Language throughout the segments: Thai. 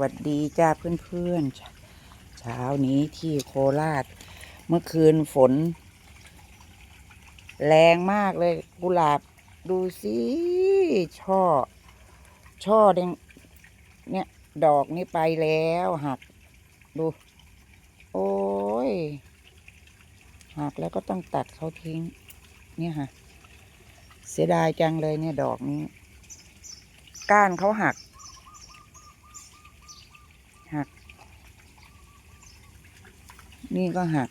วัสดีจ้าเพื่อนๆเช้านี้ที่โคราช เมื่อคืนฝน แรงมากเลยกุหลาบดูสิช่อ ช่อแดงเนี่ย ดอกนี่ไปแล้วหัก ดู โอ้ยหักแล้วก็ต้องตัดเขาทิ้ง เนี่ยค่ะ เสียดายจังเลยเนี่ยดอกนี้ ก้านเขาหัก หัก นี่ก็หัก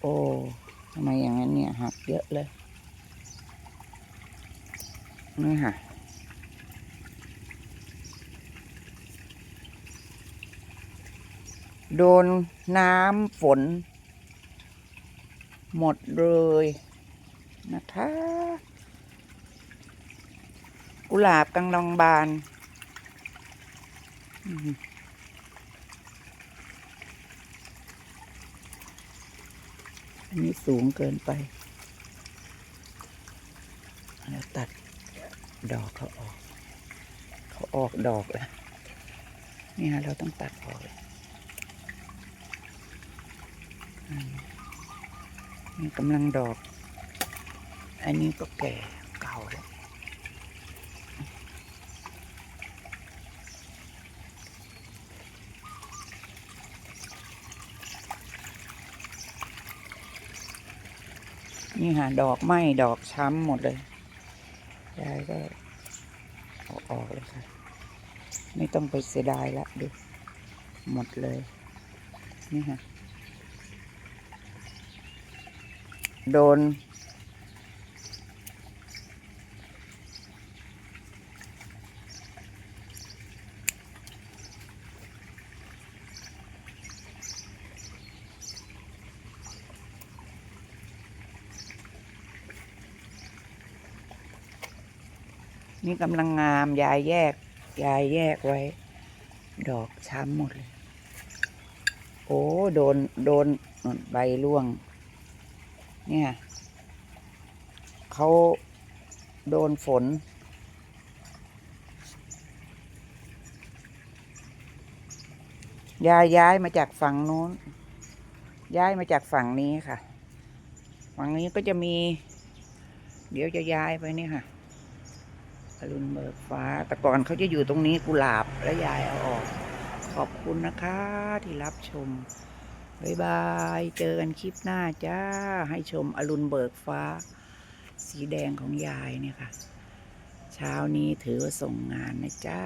โอ้ทำไมอย่างนั้นเนี่ย หักเยอะเลยนี่ค่ะโดนน้ำฝน หมดเลยนะคะ กุหลาบกังลองบาน อันนี้สูงเกินไปแล้วตัดดอกเขาออก เขาออกดอกแล้วนี่ฮะเราต้องตัดออกเลยอืมนี่กำลังดอก อันนี้ก็แก่เก่าแล้ว นี่ค่ะดอกไหม้ดอกช้ำหมดเลยยายก็เอาออกเลยค่ะ ไม่ต้องไปเสียดายละดูหมดเลย นี่ค่ะ โดน นี่กำลังงามยายแยก ยายแยกไว้ ดอกช้ำหมดเลย โอ้โดนโดนใบร่วง เนี่ยเขาโดนฝน ยายย้ายมาจากฝั่งโน้น ย้ายมาจากฝั่งนี้ค่ะ ฝั่งนี้ก็จะมี เดี๋ยวจะย้ายไปนี่ค่ะ อรุณเบิกฟ้า แต่ก่อนเขาจะอยู่ตรงนี้กุหลาบและยายเอาออก ขอบคุณนะคะที่รับชม บ๊ายบาย เจอกันคลิปหน้าจ้า ให้ชมอรุณเบิกฟ้า สีแดงของยายเนี่ยค่ะ เช้านี้ถือว่าส่งงานนะจ้า